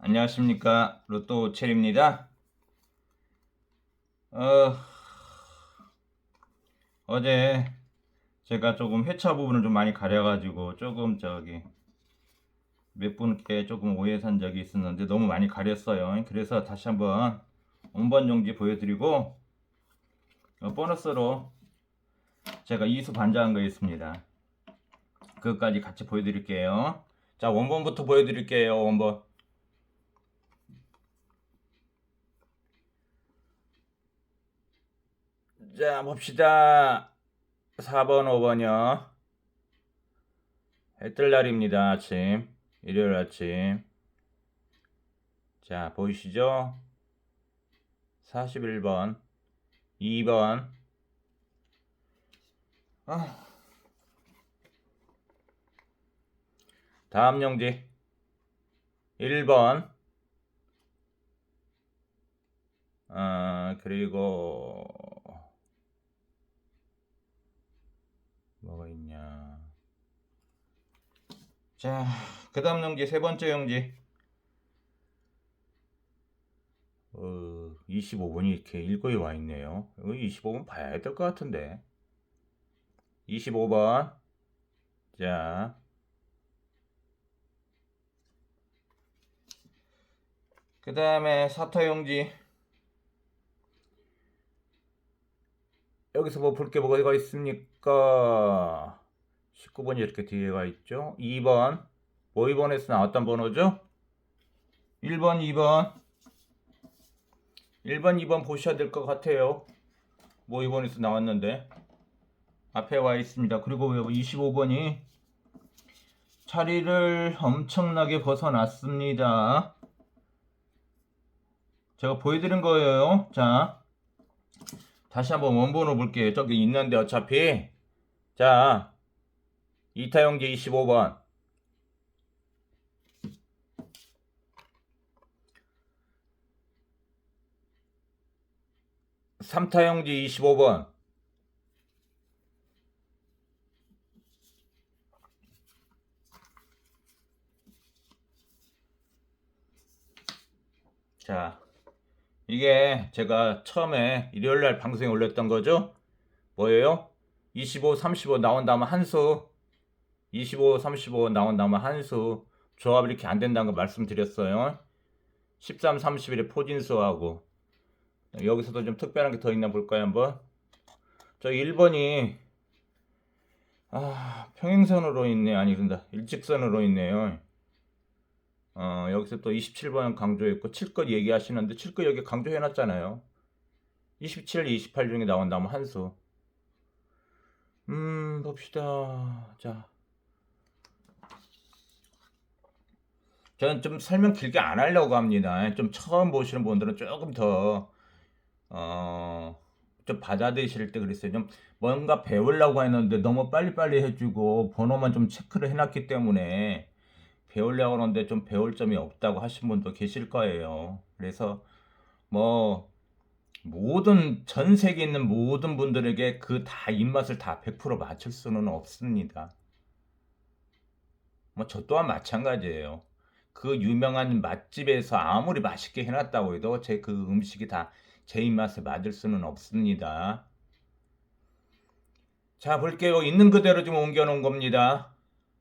안녕하십니까 로또 첼입니다. 어, 어제 제가 조금 회차 부분을 좀 많이 가려가지고 조금 저기 몇 분께 조금 오해 산 적이 있었는데 너무 많이 가렸어요. 그래서 다시 한번 원본 용지 보여드리고 어, 보너스로 제가 이수 반장한 거 있습니다. 그것까지 같이 보여드릴게요. 자 원본부터 보여드릴게요. 원본. 자, 봅시다. 4번, 5번이요. 해 뜰 날입니다. 아침. 일요일 아침. 자, 보이시죠? 41번, 2번. 아. 다음 용지. 1번. 아, 그리고 뭐가 있냐. 자, 그 다음 용지, 세 번째 용지. 어, 25번이 이렇게 일거에 와 있네요. 이거 25번 봐야 될 것 같은데. 25번. 자. 그 다음에 사타 용지. 여기서 뭐 볼 게 뭐가 있습니까? 19번이 이렇게 뒤에가 있죠. 2번. 뭐 2번에서 나왔던 번호죠? 1번, 2번. 1번, 2번 보셔야 될 것 같아요. 뭐 2번에서 나왔는데. 앞에 와 있습니다. 그리고 25번이 자리를 엄청나게 벗어났습니다. 제가 보여드린 거예요. 자. 다시 한번 원본을 볼게요. 저기 있는데 어차피 자 이타용지 25번 삼타용지 25번 자 이게 제가 처음에 일요일 날 방송에 올렸던 거죠. 뭐예요? 25, 35 나온 다음에 한수 25, 35 나온 다음에 한수 조합이 이렇게 안 된다는 거 말씀드렸어요. 13, 31의 포진수하고 여기서도 좀 특별한 게 더 있나 볼까요 한번 저 1번이 아 평행선으로 있네 아니 근데 일직선으로 있네요 어, 여기서 또 27번 강조했고 7것 얘기하시는데 7것 여기 강조해놨잖아요. 27, 28 중에 나온다면 한수. 음, 봅시다. 자. 저는 좀 설명 길게 안 하려고 합니다. 좀 처음 보시는 분들은 조금 더, 어, 좀 받아들이실 때 그랬어요. 좀 뭔가 배우려고 했는데 너무 빨리빨리 해주고 번호만 좀 체크를 해놨기 때문에 배우려고 하는데 좀 배울 점이 없다고 하신 분도 계실 거예요. 그래서 뭐 모든 전 세계에 있는 모든 분들에게 그 다 입맛을 다 100% 맞출 수는 없습니다. 뭐 저 또한 마찬가지예요. 그 유명한 맛집에서 아무리 맛있게 해놨다고 해도 제 그 음식이 다 제 입맛에 맞을 수는 없습니다. 자 볼게요. 있는 그대로 좀 옮겨놓은 겁니다.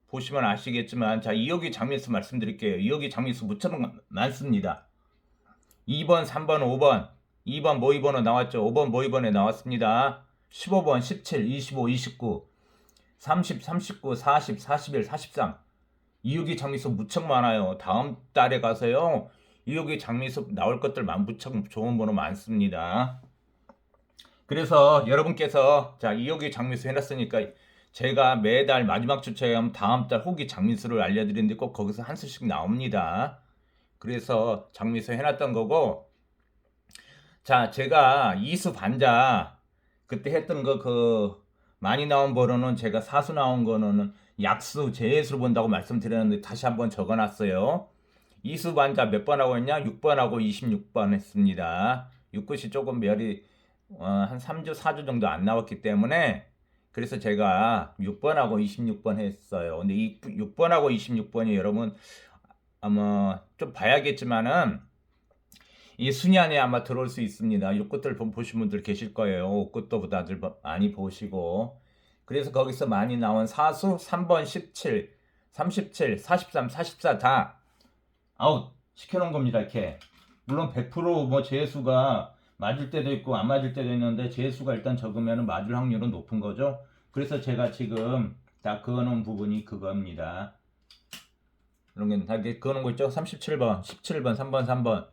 보시면 아시겠지만 자 2호기 장미수 말씀드릴게요. 2호기 장미수 무척 많습니다. 2번, 3번, 5번, 2번 뭐 2번은 나왔죠. 5번 뭐 2번에 나왔습니다. 15번, 17, 25, 29, 30, 39, 40, 41, 43. 2호기 장미수 무척 많아요. 다음 달에 가서요. 2호기 장미수 나올 것들 만 무척 좋은 번호 많습니다. 그래서 여러분께서 자 2호기 장미수 해놨으니까 제가 매달 마지막 주차에 하면 다음 달 후기 장미수를 알려드리는데 꼭 거기서 한 수씩 나옵니다. 그래서 장미수 해놨던 거고 자 제가 이수 반자 그때 했던 거 그 많이 나온 번호는 제가 사수 나온 거는 약수 제수로 본다고 말씀드렸는데 다시 한번 적어놨어요. 이수 반자 몇 번 하고 했냐? 6번 하고 26번 했습니다. 6끝이 조금 별이 어, 한 3주 4주 정도 안 나왔기 때문에 그래서 제가 6번하고 26번 했어요. 근데 이 6번하고 26번이 여러분 아마 좀 봐야겠지만은 이 순위 안에 아마 들어올 수 있습니다. 이 것들 보- 보신 분들 계실 거예요. 그것도 다들 봐- 많이 보시고 그래서 거기서 많이 나온 사수 3번 17, 37, 43, 44 다 아웃 시켜놓은 겁니다. 이렇게 물론 100%뭐 재수가 맞을 때도 있고 안 맞을 때도 있는데 재수가 일단 적으면 맞을 확률은 높은 거죠. 그래서 제가 지금 다 그어놓은 부분이 그겁니다. 이런 게 다 그어놓은 거 있죠? 37번, 17번, 3번, 3번,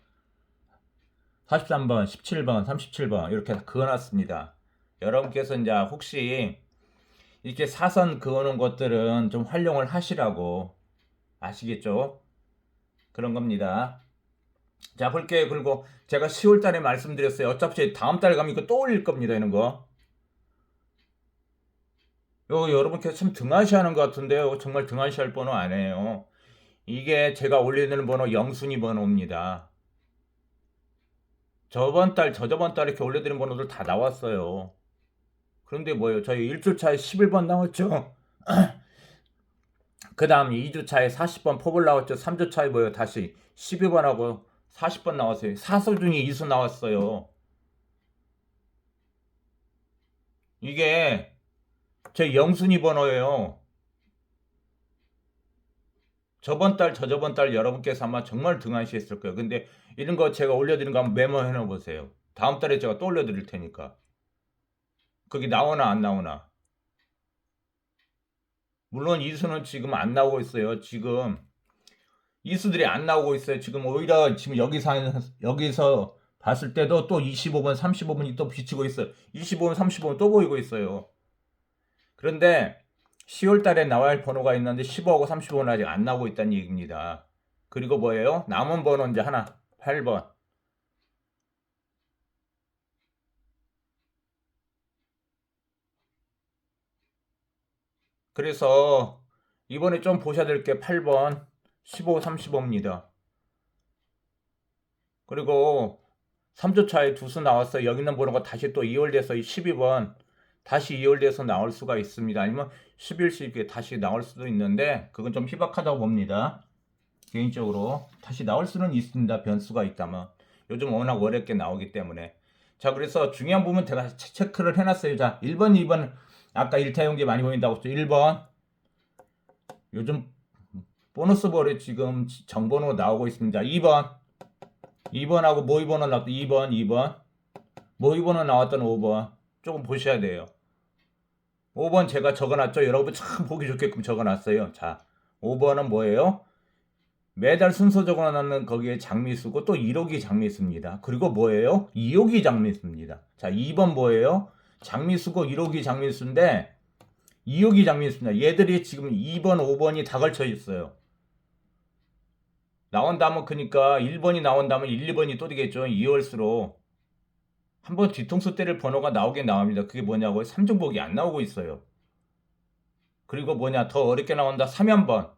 43번, 17번, 37번 이렇게 다 그어놨습니다. 여러분께서 이제 혹시 이렇게 사선 그어놓은 것들은 좀 활용을 하시라고 아시겠죠? 그런 겁니다. 자, 볼게요. 그리고 제가 10월 달에 말씀드렸어요. 어차피 다음 달 가면 이거 또 올릴 겁니다. 이런 거. 요 여러분께서 참 등하시 하는 것 같은데요. 정말 등하시 할 번호 아니에요. 이게 제가 올리는 번호 영순위 번호입니다. 저번 달, 저저번 달 이렇게 올려드린 번호들 다 나왔어요. 그런데 뭐예요? 저희 1주 차에 11번 나왔죠? 그 다음 2주 차에 40번 포블 나왔죠? 3주 차에 뭐예요? 다시 12번하고 40번 나왔어요. 사수 중에 이수 나왔어요. 이게 제 영순위 번호예요. 저번 달, 저저번 달 여러분께서 아마 정말 등한시했을 거예요. 근데 이런 거 제가 올려드린 거 한번 메모해 놓어 보세요. 다음 달에 제가 또 올려드릴 테니까. 거기 나오나 안 나오나. 물론 이수는 지금 안 나오고 있어요. 지금 이수들이 안 나오고 있어요. 지금 오히려 지금 여기서 여기서 봤을 때도 또 25번, 35번이 또 비치고 있어요. 25번, 35번 또 보이고 있어요. 그런데 10월 달에 나와야 할 번호가 있는데 15하고 35는 아직 안 나오고 있다는 얘기입니다. 그리고 뭐예요? 남은 번호 이제 하나 8번. 그래서 이번에 좀 보셔야 될 게 8번, 15, 35입니다. 그리고 3주 차에 두 수 나왔어요. 여기 있는 번호가 다시 또 2월 돼서 12번 다시 2월 돼서 나올 수가 있습니다. 아니면 11씩 다시 나올 수도 있는데 그건 좀 희박하다고 봅니다. 개인적으로 다시 나올 수는 있습니다. 변수가 있다면 요즘 워낙 어렵게 나오기 때문에 자 그래서 중요한 부분 제가 체- 체크를 해놨어요. 자 1번, 2번 아까 1타 용지 많이 보인다고 했죠. 1번 요즘 보너스 볼에 지금 정번호 나오고 있습니다. 2번 2번하고 모의 번호 나왔던 2번, 2번 모의 번호 나왔던 5번 조금 보셔야 돼요. 5번 제가 적어놨죠. 여러분 참 보기 좋게끔 적어놨어요. 자, 5번은 뭐예요? 매달 순서 적어놨는 거기에 장미수고 또 1호기 장미수입니다. 그리고 뭐예요? 2호기 장미수입니다. 자, 2번 뭐예요? 장미수고 1호기 장미수인데 2호기 장미수입니다. 얘들이 지금 2번, 5번이 다 걸쳐 있어요. 나온다면 그니까 1번이 나온다면 1, 2번이 또 되겠죠. 2월수로 한번 뒤통수 때릴 번호가 나오긴 나옵니다. 그게 뭐냐고요? 3중복이 안 나오고 있어요. 그리고 뭐냐 더 어렵게 나온다. 3연번.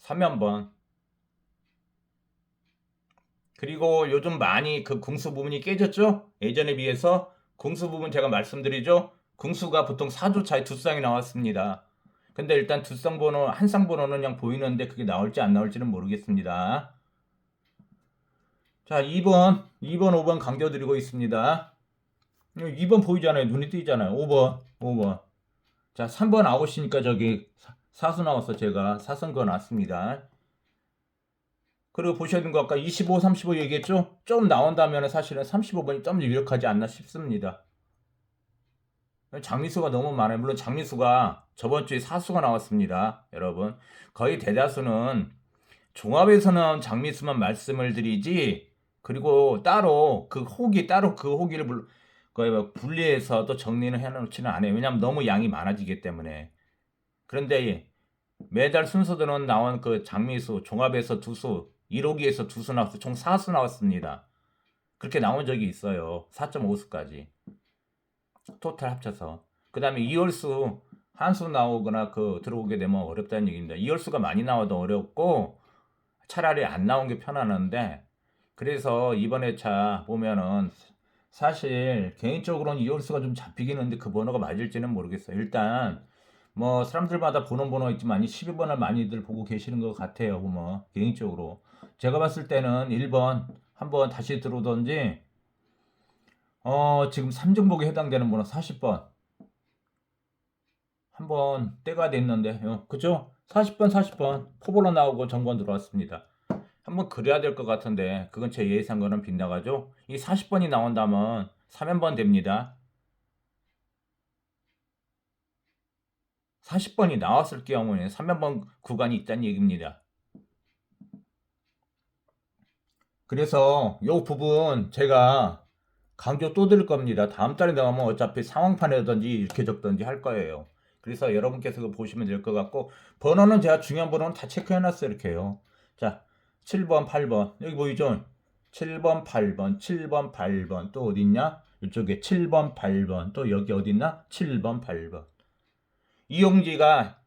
3연번. 그리고 요즘 많이 그 궁수 부분이 깨졌죠? 예전에 비해서 궁수 부분 제가 말씀드리죠? 궁수가 보통 4주 차에 두 쌍이 나왔습니다. 근데 일단 두 쌍 번호, 한 쌍 번호는 그냥 보이는데 그게 나올지 안 나올지는 모르겠습니다. 자, 2번, 2번, 5번 강조드리고 있습니다. 2번 보이잖아요. 눈이 띄잖아요. 5번, 5번. 자, 3번 아웃이니까 저기 사- 사수 나왔어. 제가 사선 거 놨습니다. 그리고 되는 거 아까 25, 35 얘기했죠? 좀 나온다면 사실은 35번이 좀 유력하지 않나 싶습니다. 장미수가 너무 많아요. 물론 장미수가 저번 주에 사수가 나왔습니다. 여러분. 거의 대다수는 종합에서는 장미수만 말씀을 드리지 그리고 따로 그 호기 따로 그 호기를 불- 막 분리해서 또 정리는 해놓지는 않아요. 왜냐하면 너무 양이 많아지기 때문에. 그런데 매달 순서대로 나온 그 장미수 종합에서 두 수 1호기에서 두 수 나왔어 총 4수 나왔습니다. 그렇게 나온 적이 있어요. 4.5수까지. 토탈 합쳐서. 그 다음에 2월수 한 수 나오거나 그 들어오게 되면 어렵다는 얘기입니다. 2월수가 많이 나와도 어렵고 차라리 안 나온 게 편안한데 그래서 이번 회차 보면은 사실 개인적으로는 2월수가 좀 잡히긴 했는데 그 번호가 맞을지는 모르겠어요. 일단 뭐 사람들마다 보는 번호 있지만 이 12번을 많이들 보고 계시는 것 같아요. 뭐 개인적으로 제가 봤을 때는 1번 한번 다시 들어오던지 어 지금 3중복에 해당되는 번호 40번 한번 때가 됐는데 요 그죠? 40번 40번 포볼로 나오고 정번 들어왔습니다. 한번 그래야 될 것 같은데 그건 제 예상과는 빗나가죠. 이 40번이 나온다면 3연번 됩니다. 40번이 나왔을 경우에 3연번 구간이 있다는 얘기입니다. 그래서 요 부분 제가 강조 또 드릴 겁니다. 다음 달에 나오면 어차피 상황판이라든지 이렇게 적든지 할 거예요. 그래서 여러분께서 보시면 될 것 같고 번호는 제가 중요한 번호는 다 체크해 놨어요. 이렇게요. 자 7번 8번 여기 보이죠? 7번 8번 7번 8번 또 어딨냐? 이쪽에 7번 8번 또 여기 어딨나? 7번 8번 이용지가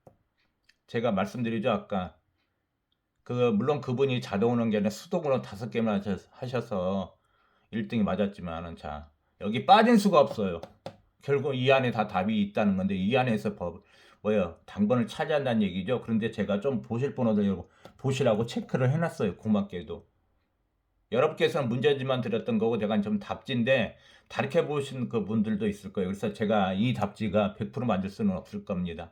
제가 말씀드리죠 아까 그 물론 그분이 자동 오는 게 아니라 수동으로 다섯 개만 하셔- 하셔서 1등이 맞았지만은 자 여기 빠진 수가 없어요. 결국 이 안에 다 답이 있다는 건데 이 안에서 법 뭐예요 당번을 차지한다는 얘기죠. 그런데 제가 좀 보실 번호들 보시라고 체크를 해놨어요. 고맙게도 여러분께서는 문제지만 드렸던 거고 제가 좀 답지인데 다르게 보신 그 분들도 있을 거예요. 그래서 제가 이 답지가 100% 맞을 수는 없을 겁니다.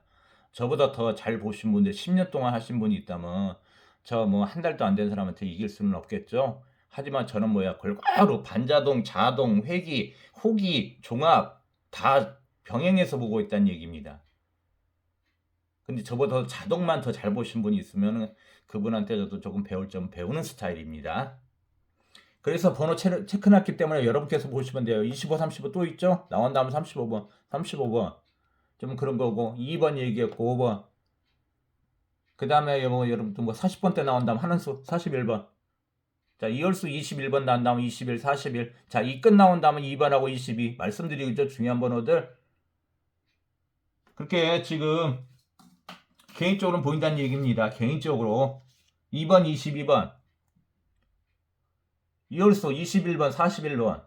저보다 더 잘 보신 분들 10년 동안 하신 분이 있다면 저 뭐 한 달도 안 된 사람한테 이길 수는 없겠죠. 하지만 저는 뭐야 골고루 반자동, 자동, 회기, 호기, 종합 다 병행해서 보고 있다는 얘기입니다. 근데 저보다 더 자동만 더 잘 보신 분이 있으면 그분한테 저도 조금 배울 점 배우는 스타일입니다. 그래서 번호 체- 체크해놨기 때문에 여러분께서 보시면 돼요. 25, 35 또 있죠? 나온 다음 35번, 35번. 좀 그런 거고 2번 얘기했고 5번. 그 다음에 뭐 여러분들 뭐 40번 때 나온 다음 하는 수 41번. 자, 이열수 21번 나온 다음 21, 41. 자, 이 끝 나온 다음은 2번하고 22. 말씀드리죠. 중요한 번호들. 그렇게 지금 개인적으로 보인다는 얘기입니다. 개인적으로. 2번, 22번. 이열수 21번, 41번.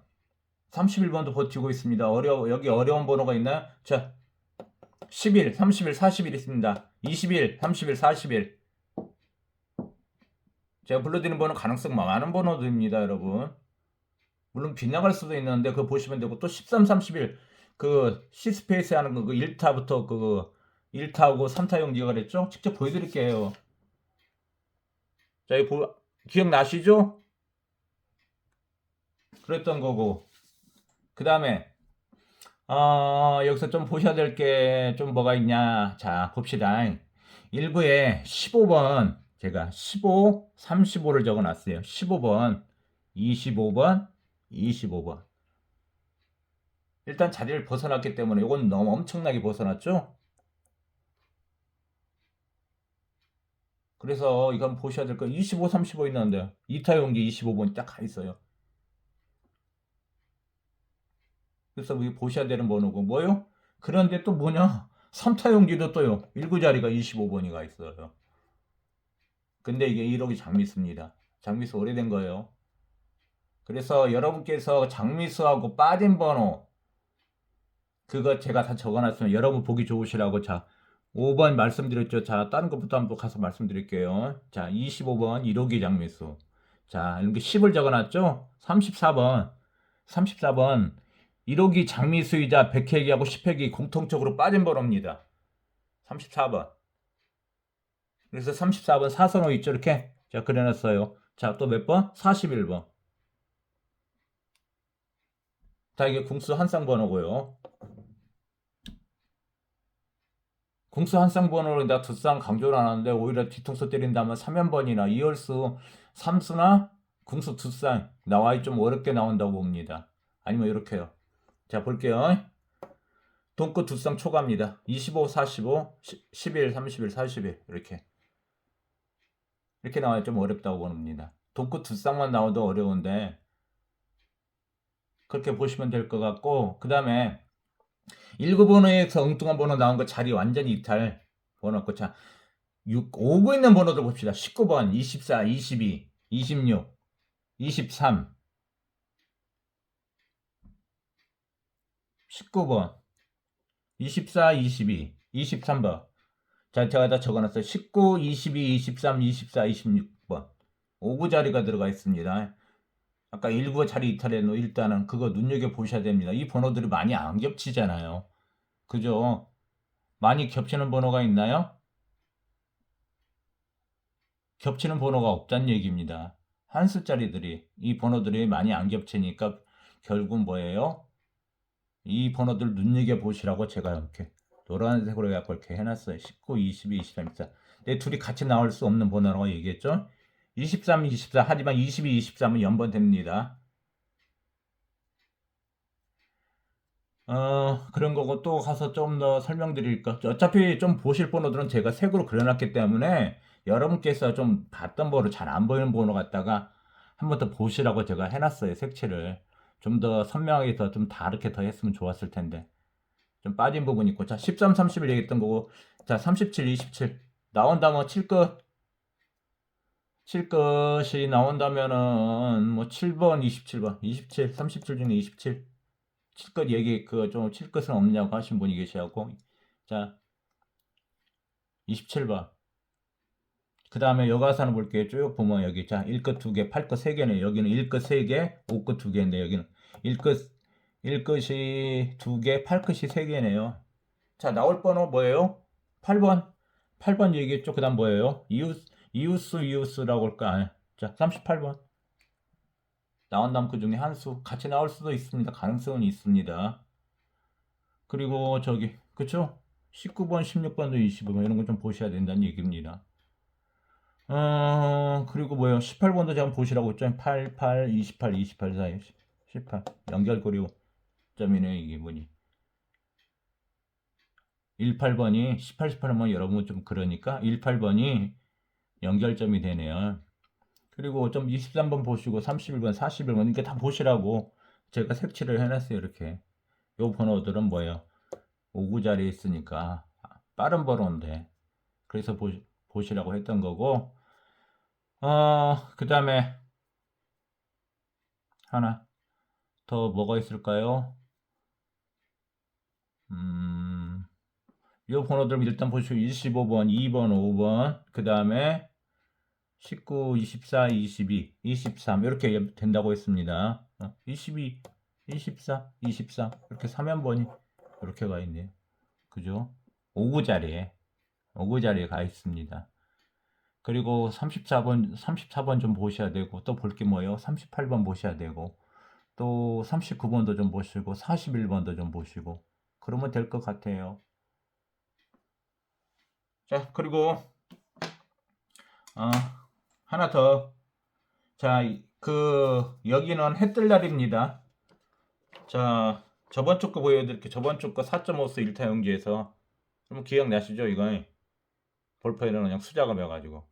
31번도 버티고 있습니다. 어려 여기 어려운 번호가 있나요? 자, 11, 31, 41 있습니다. 21, 31, 41. 제가 불러드리는 번호 가능성 많은 번호들입니다, 여러분. 물론 빗나갈 수도 있는데 그거 보시면 되고 또 13, 31. 그 C스페이스 하는 거 그 1타부터 그 1타하고 3타 용지가 그랬죠? 직접 보여드릴게요. 자, 이거 보, 기억나시죠? 그랬던 거고. 그 다음에 어, 여기서 좀 보셔야 될 게 좀 뭐가 있냐. 자, 봅시다. 1부에 15번, 제가 15, 35를 적어 놨어요. 15번, 25번, 25번. 일단 자리를 벗어났기 때문에 이건 너무 엄청나게 벗어났죠? 그래서 이건 보셔야 될 거 25, 35 있는데 2타 용지 25번이 딱가 있어요. 그래서 여기 보셔야 되는 번호고 뭐요? 그런데 또 뭐냐? 3타 용지도 또요. 19자리가 25번이 가 있어요. 근데 이게 1억이 장미수입니다. 장미수 오래된 거예요. 그래서 여러분께서 장미수하고 빠진 번호 그거 제가 다 적어놨으면 여러분 보기 좋으시라고 자 5번 말씀드렸죠. 자 다른 것부터 한번 가서 말씀드릴게요. 자 25번 1호기 장미수 자 이렇게 10을 적어놨죠. 34번 34번 1호기 장미수이자 100회기하고 10회기 공통적으로 빠진 번호입니다. 34번. 그래서 34번 사선호 있죠, 이렇게? 자, 그려놨어요. 자, 또 몇 번? 41번. 자, 이게 궁수 한 쌍 번호고요. 궁수 한 쌍 번호를 나 두쌍 강조를 안 하는데 오히려 뒤통수 때린다면 3연번이나 이열수 3수나 궁수 두 쌍 나와이 좀 어렵게 나온다고 봅니다. 아니면 이렇게요. 자, 볼게요. 돈끝 두 쌍 초과입니다. 25, 45, 11, 31, 41 이렇게 이렇게 나와야 좀 어렵다고 봅니다. 돈끝 두 쌍만 나와도 어려운데 그렇게 보시면 될 것 같고 그 다음에 19번호에서 엉뚱한 번호 나온 거 자리 완전히 이탈 번호 고 자, 6, 오고 있는 번호들 봅시다. 19번, 24, 22, 26, 23, 19번, 24, 22, 23번. 자, 제가 다 적어놨어요. 19, 22, 23, 24, 26번. 5구 자리가 들어가 있습니다. 아까 1구 자리 이탈했노 일단은 그거 눈여겨 보셔야 됩니다. 이 번호들이 많이 안 겹치잖아요. 그죠? 많이 겹치는 번호가 있나요? 겹치는 번호가 없다는 얘기입니다. 한 숫자리들이 이 번호들이 많이 안 겹치니까 결국 뭐예요? 이 번호들 눈여겨 보시라고 제가 이렇게 노란색으로 해갖고 이렇게 해놨어요. 19, 22, 23, 24. 내 둘이 같이 나올 수 없는 번호라고 얘기했죠? 23, 24. 하지만 22, 23은 연번됩니다. 어, 그런 거고 또 가서 좀 더 설명드릴까? 어차피 좀 보실 번호들은 제가 색으로 그려놨기 때문에 여러분께서 좀 봤던 번호 잘 안 보이는 번호 갖다가 한 번 더 보시라고 제가 해놨어요. 색칠을. 좀 더 선명하게 더 좀 다르게 더 했으면 좋았을 텐데. 좀 빠진 부분이 있고. 자, 13, 31 얘기했던 거고. 자, 37, 27. 나온다면 7끝. 7끝이 나온다면은 뭐 7번, 27번. 27, 37 중에 27. 7끝 얘기 그좀 7끝은 없냐고 하신 분이 계시고. 자, 27번. 그 다음에 여가산을 볼게요. 쭉 보면 여기 자 1끝 2개, 8끝 3개네. 여기는 1끝 3개, 5끝 2개인데 여기는 1끝 1끝이 2개, 8끝이 3개네요. 자 나올 번호 뭐예요? 8번. 8번 얘기했죠. 그 다음 뭐예요? 이웃, 이웃수 이웃수라고 할까? 자 38번. 나온다면 그 중에 한 수 같이 나올 수도 있습니다. 가능성은 있습니다. 그리고 저기 그쵸? 19번, 16번도 25번 이런 거 좀 보셔야 된다는 얘기입니다. 어, 그리고 뭐요? 18번도 제가 보시라고 했죠. 8, 8, 28, 28 사이. 18. 연결고리 점이네, 이게 뭐니. 18번이, 18, 18번 여러분 좀 그러니까 18번이 연결점이 되네요. 그리고 좀 23번 보시고 31번, 41번 이렇게 다 보시라고 제가 색칠을 해놨어요. 이렇게. 요 번호들은 뭐예요? 5구 자리에 있으니까 빠른 번호인데. 그래서 보시, 보시라고 했던 거고, 어, 그 다음에, 하나, 더 뭐가 있을까요? 음, 요 번호들 일단 보시고, 25번, 2번, 5번, 그 다음에, 19, 24, 22, 23, 이렇게 된다고 했습니다. 22, 24, 24, 이렇게 3연번이 이렇게 가 있네요. 그죠? 5구 자리에. 5구 자리에 가 있습니다. 그리고 34번, 34번 좀 보셔야 되고, 또 볼 게 뭐예요? 38번 보셔야 되고, 또 39번도 좀 보시고, 41번도 좀 보시고, 그러면 될 것 같아요. 자, 그리고, 어, 하나 더. 자, 그, 여기는 해 뜰 날입니다. 자, 저번 주 거 보여드릴게요. 저번 주 거 4.5수 1타 용지에서. 그럼 기억나시죠, 이거? 볼펜은 그냥 수작업이어가지고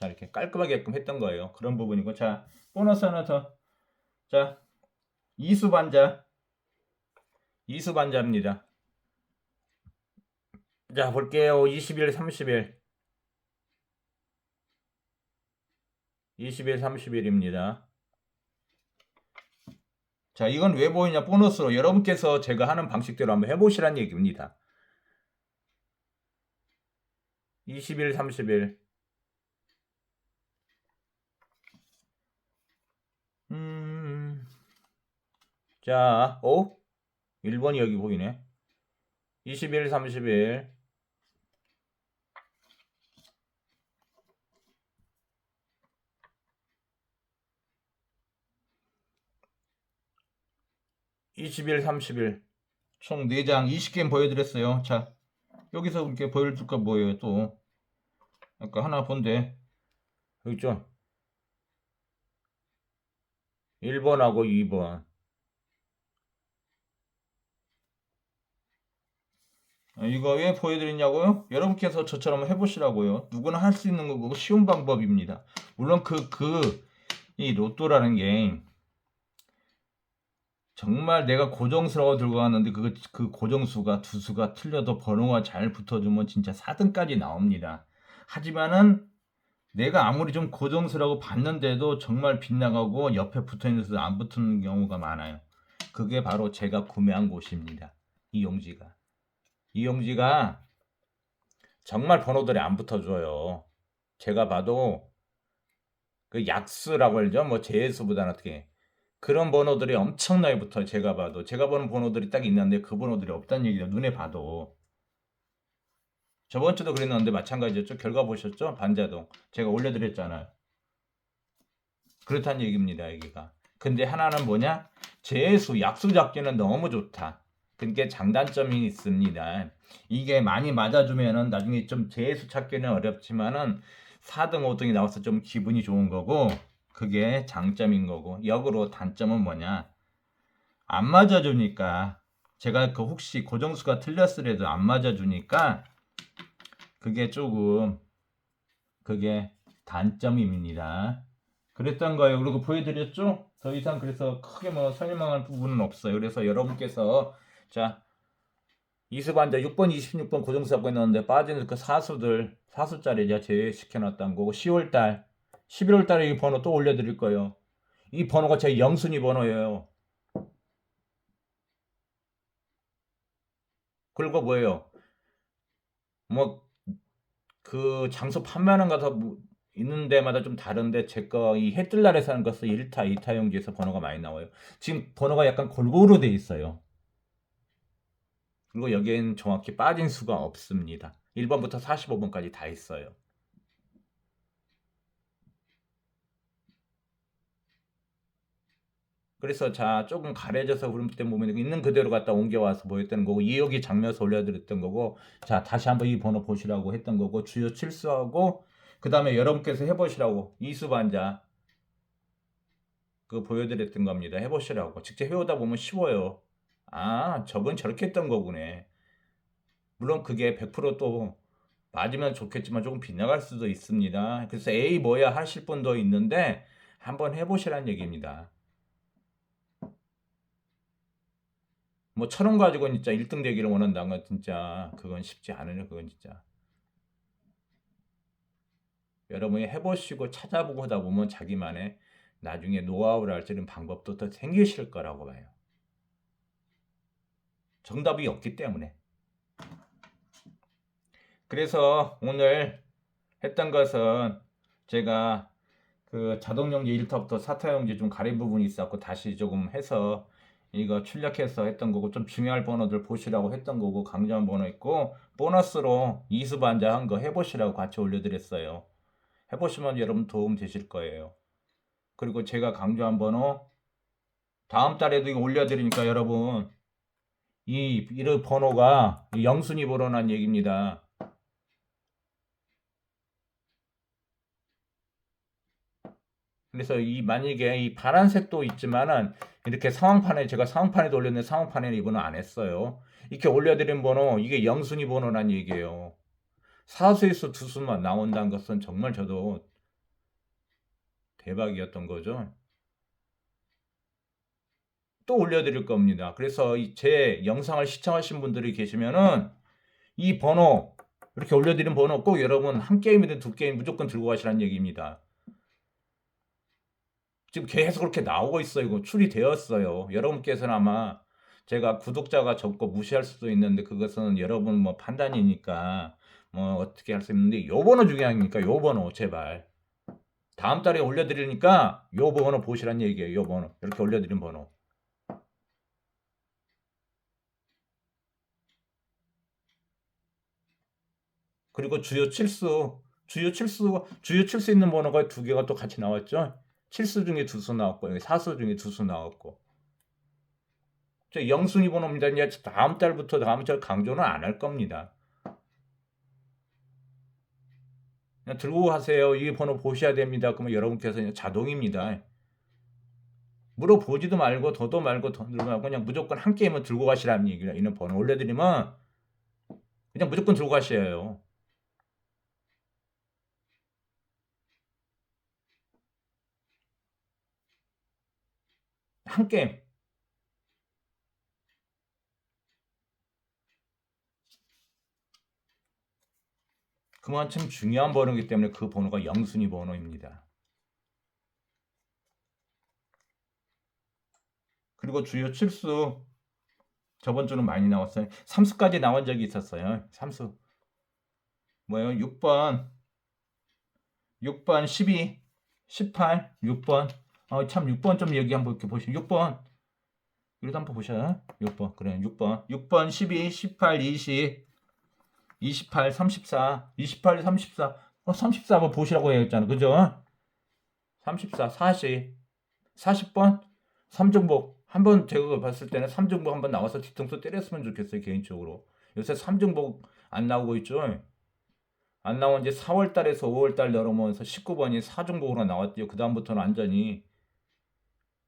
자 이렇게 깔끔하게끔 했던 거예요 그런 부분이고 자 보너스 하나 더 자 이수반자. 이수반자입니다. 자 볼게요. 21 30일 21 30일입니다. 자 이건 왜 보이냐? 보너스로 여러분께서 제가 하는 방식대로 한번 해보시란 얘기입니다. 20일, 30일. 음. 자, 오? 1번이 여기 보이네. 20일, 30일. (20일) (30일) 총 4장 20개는 보여드렸어요 자 여기서 이렇게 보여줄까 뭐예요 또 아까 하나 본데 여기 있죠 1번하고 2번 이거 왜 보여드리냐고요? 여러분께서 저처럼 해보시라고요. 누구나 할 수 있는 거고 쉬운 방법입니다. 물론 그, 그, 이 로또라는 게 정말 내가 고정수라고 들고 갔는데 그, 그 고정수가 두 수가 틀려도 번호가 잘 붙어주면 진짜 4등까지 나옵니다. 하지만은 내가 아무리 좀 고정수라고 봤는데도 정말 빗나가고 옆에 붙어있는 수안 붙는 경우가 많아요. 그게 바로 제가 구매한 곳입니다. 이 용지가. 이용지가 정말 번호들이 안 붙어줘요. 제가 봐도 그 약수라고 알죠? 뭐 제수보다는 어떻게 그런 번호들이 엄청나게 붙어요. 제가 봐도 제가 보는 번호들이 딱 있는데 그 번호들이 없다는 얘기죠. 눈에 봐도 저번 주도 그랬는데 마찬가지였죠. 결과 보셨죠? 반자동 제가 올려드렸잖아요. 그렇다는 얘기입니다. 여기가. 근데 하나는 뭐냐? 재수 약수 잡기는 너무 좋다. 그게 장단점이 있습니다. 이게 많이 맞아주면은 나중에 좀 재수 찾기는 어렵지만은 4등, 5등이 나와서 좀 기분이 좋은 거고 그게 장점인 거고 역으로 단점은 뭐냐? 안 맞아주니까 제가 그 혹시 고정수가 틀렸으래도 안 맞아주니까 그게 조금 그게 단점입니다. 그랬던 거예요. 그리고 보여드렸죠? 더 이상 그래서 크게 뭐 설명할 부분은 없어요. 그래서 여러분께서 자 이수반자 6번, 26번 고정수 잡고 있는데 빠지는 그 사수들 사수짜리 제가 제외시켜놨던 거고 10월달, 11월달에 이 번호 또 올려드릴 거예요. 이 번호가 제 영순위 번호예요. 그리고 뭐예요? 뭐 그 장소 판매하는 가서 뭐 있는 데마다 좀 다른데 제 거 이 해뜰 날에 사는 것은 1타, 2타 용지에서 번호가 많이 나와요. 지금 번호가 약간 골고루 돼 있어요. 그리고 여기엔 정확히 빠진 수가 없습니다. 1번부터 45번까지 다 있어요. 그래서 자 조금 가려져서 그런 때 보면 있는 그대로 갖다 옮겨와서 보였던 거고 이여기 장면에서 올려드렸던 거고 자 다시 한번 이 번호 보시라고 했던 거고 주요 칠수하고 그 다음에 여러분께서 해보시라고 이수반자 그 보여드렸던 겁니다. 해보시라고 직접 해오다 보면 쉬워요. 아 저건 저렇게 했던 거구네. 물론 그게 100%또 맞으면 좋겠지만 조금 빗나갈 수도 있습니다. 그래서 A 뭐야 하실 분도 있는데 한번 해보시라는 얘기입니다. 뭐 천원 가지고 진짜 1등 되기를 원한다는 건 진짜 그건 쉽지 않으요 그건 진짜. 여러분이 해보시고 찾아보고 하다 보면 자기만의 나중에 노하우를 할수 있는 방법도 더 생기실 거라고 봐요. 정답이 없기 때문에. 그래서 오늘 했던 것은 제가 그 자동용지 1타부터 4타용지 좀 가린 부분이 있었고 다시 조금 해서 이거 출력해서 했던 거고 좀 중요할 번호들 보시라고 했던 거고 강조한 번호 있고 보너스로 이수반자 한 거 해보시라고 같이 올려드렸어요. 해보시면 여러분 도움 되실 거예요. 그리고 제가 강조한 번호 다음 달에도 이거 올려드리니까 여러분 이 이런 번호가 영순위 번호란 얘기입니다. 그래서 이 만약에 이 파란색도 있지만은 이렇게 상황판에 제가 상황판에도 올렸는데 상황판에는 이번은 안 했어요. 이렇게 올려드린 번호 이게 영순위 번호란 얘기예요. 사수에서 두 수만 나온다는 것은 정말 저도 대박이었던 거죠. 또 올려드릴 겁니다. 그래서 제 영상을 시청하신 분들이 계시면은 이 번호 이렇게 올려드린 번호 꼭 여러분 한 게임이든 두 게임 무조건 들고 가시라는 얘기입니다. 지금 계속 그렇게 나오고 있어요. 이거 출이 되었어요. 여러분께서는 아마 제가 구독자가 적고 무시할 수도 있는데 그것은 여러분 뭐 판단이니까 뭐 어떻게 할 수 있는데 요 번호 중요하니까 요 번호 제발 다음 달에 올려드리니까 요 번호 보시란 얘기예요. 요 번호 이렇게 올려드린 번호 그리고 주요 칠수 주요 칠수 주요 칠수 있는 번호가 두 개가 또 같이 나왔죠. 칠수 중에 두 수 나왔고 사수 중에 두 수 나왔고 저 영순위 번호입니다. 이제 다음 달부터 다음 달 강조는 안 할 겁니다. 그냥 들고 가세요. 이 번호 보셔야 됩니다. 그러면 여러분께서 자동입니다. 물어보지도 말고 더도 말고 더 들고 말고 그냥 무조건 한 게임은 들고 가시라는 얘기라 이런 번호 올려드리면 그냥 무조건 들고 가셔야 한 게임 그만큼 중요한 번호이기 때문에 그 번호가 영순위 번호입니다. 그리고 주요 칠수 저번 주는 많이 나왔어요. 삼수까지 나온 적이 있었어요. 삼수. 뭐예요? 6번. 6번 12, 18, 6번. 어, 참 6번 좀 여기 한번 이렇게 보시죠. 6번. 이것도 한번 보셔요. 6번. 그래. 6번. 6번 12, 18, 20, 28, 34, 28, 34. 어, 34 한번 보시라고 했잖아. 그죠? 34, 40, 40번 3중복. 한번 제가 봤을 때는 3중복 한번 나와서 뒤통수 때렸으면 좋겠어요. 개인적으로. 요새 3중복 안 나오고 있죠. 안 나온 지 4월 달에서 5월 달 넘어오면서 19번이 4중복으로 나왔죠. 그다음부터는 완전히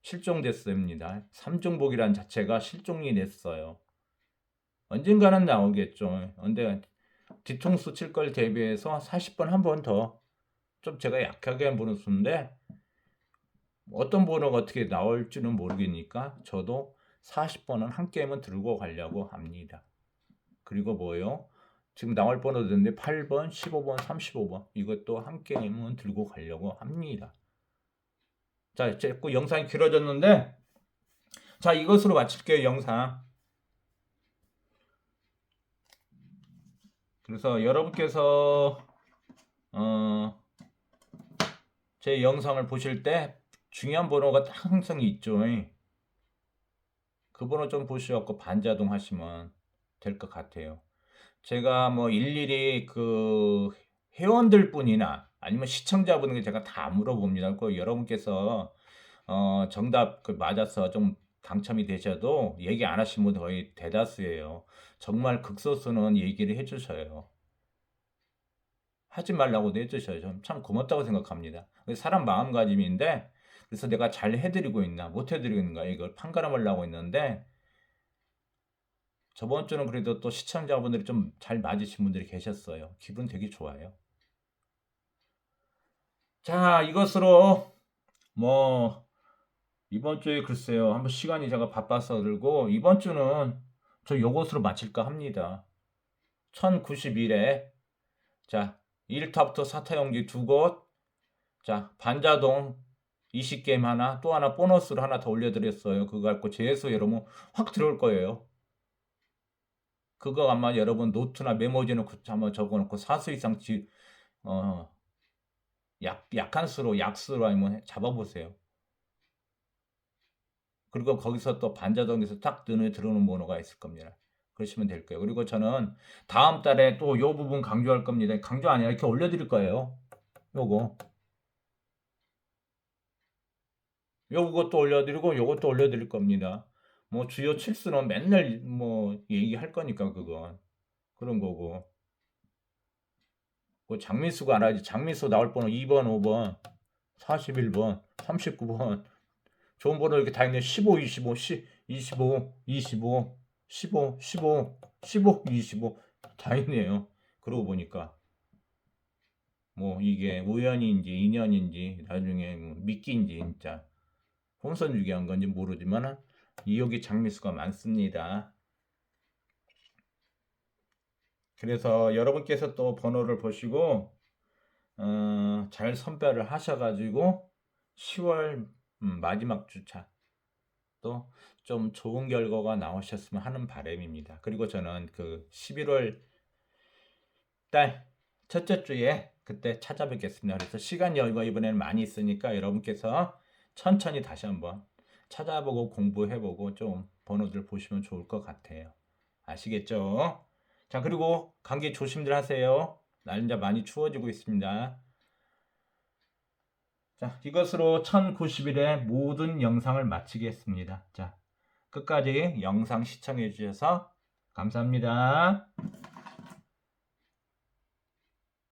실종됐습니다. 3중복이란 자체가 실종이 됐어요. 언젠가는 나오겠죠. 근데 뒤통수 칠 걸 대비해서 40번 한 번 더 좀 제가 약하게 보는 수인데 어떤 번호가 어떻게 나올지는 모르겠으니까 저도 40번은 한 게임은 들고 가려고 합니다. 그리고 뭐요? 지금 나올 번호들인데 8번, 15번, 35번 이것도 한 게임은 들고 가려고 합니다. 자, 자꾸 영상이 길어졌는데 자 이것으로 마칠게요 영상. 그래서 여러분께서 어, 제 영상을 보실 때 중요한 번호가 항상 있죠. 그 번호 좀 보시고 반자동 하시면 될 것 같아요. 제가 뭐 일일이 그 회원들 뿐이나 아니면 시청자분에게 제가 다 물어봅니다. 그 여러분께서 어 정답 그 맞아서 좀 당첨이 되셔도 얘기 안 하신 분 거의 대다수예요. 정말 극소수는 얘기를 해주셔요. 하지 말라고도 해주셔요. 참 고맙다고 생각합니다. 사람 마음가짐인데 그래서 내가 잘 해드리고 있나 못 해드리고 있는가 이걸 판가름하려고 했는데 저번 주는 그래도 또 시청자분들이 좀 잘 맞으신 분들이 계셨어요. 기분 되게 좋아요. 자 이것으로 뭐 이번 주에 글쎄요 한번 시간이 제가 바빠서 들고 이번 주는 저 요것으로 마칠까 합니다. 1091에 자 1타부터 4타 연기 두 곳, 자 반자동 20게임 하나, 또 하나 보너스를 하나 더 올려드렸어요. 그거 갖고 제에서 여러분 확 들어올 거예요. 그거 아마 여러분 노트나 메모지에 놓고 한번 적어놓고 사수 이상 지, 어, 약, 약한 수로, 약수로 아니면 잡아보세요. 그리고 거기서 또 반자동에서 딱 눈에 들어오는 번호가 있을 겁니다. 그러시면 될 거예요. 그리고 저는 다음 달에 또 요 부분 강조할 겁니다. 강조 아니라 이렇게 올려드릴 거예요. 요거. 요것도 올려드리고 요것도 올려드릴 겁니다. 뭐 주요 칠수는 맨날 뭐 얘기할 거니까 그건 그런 거고. 그 장미수가 알아야지. 장미수 나올 번호 2번, 5번, 41번, 39번. 좋은 번호 이렇게 다 있네. 15, 25, 10, 25, 25, 15, 15, 15, 25. 다 있네요. 그러고 보니까. 뭐 이게 우연인지 인연인지 나중에 뭐 미끼인지 진짜 혼선 유기한 건지 모르지만 이역이 장미수가 많습니다. 그래서 여러분께서 또 번호를 보시고 어, 잘 선별을 하셔가지고 10월 음, 마지막 주차 또 좀 좋은 결과가 나오셨으면 하는 바람입니다. 그리고 저는 그 11월 달 첫째 주에 그때 찾아뵙겠습니다. 그래서 시간 여유가 이번에는 많이 있으니까 여러분께서 천천히 다시 한번 찾아보고 공부해보고 좀 번호들 보시면 좋을 것 같아요. 아시겠죠? 자, 그리고 감기 조심들 하세요. 날짜 많이 추워지고 있습니다. 자, 이것으로 1091의 모든 영상을 마치겠습니다. 자, 끝까지 영상 시청해 주셔서 감사합니다.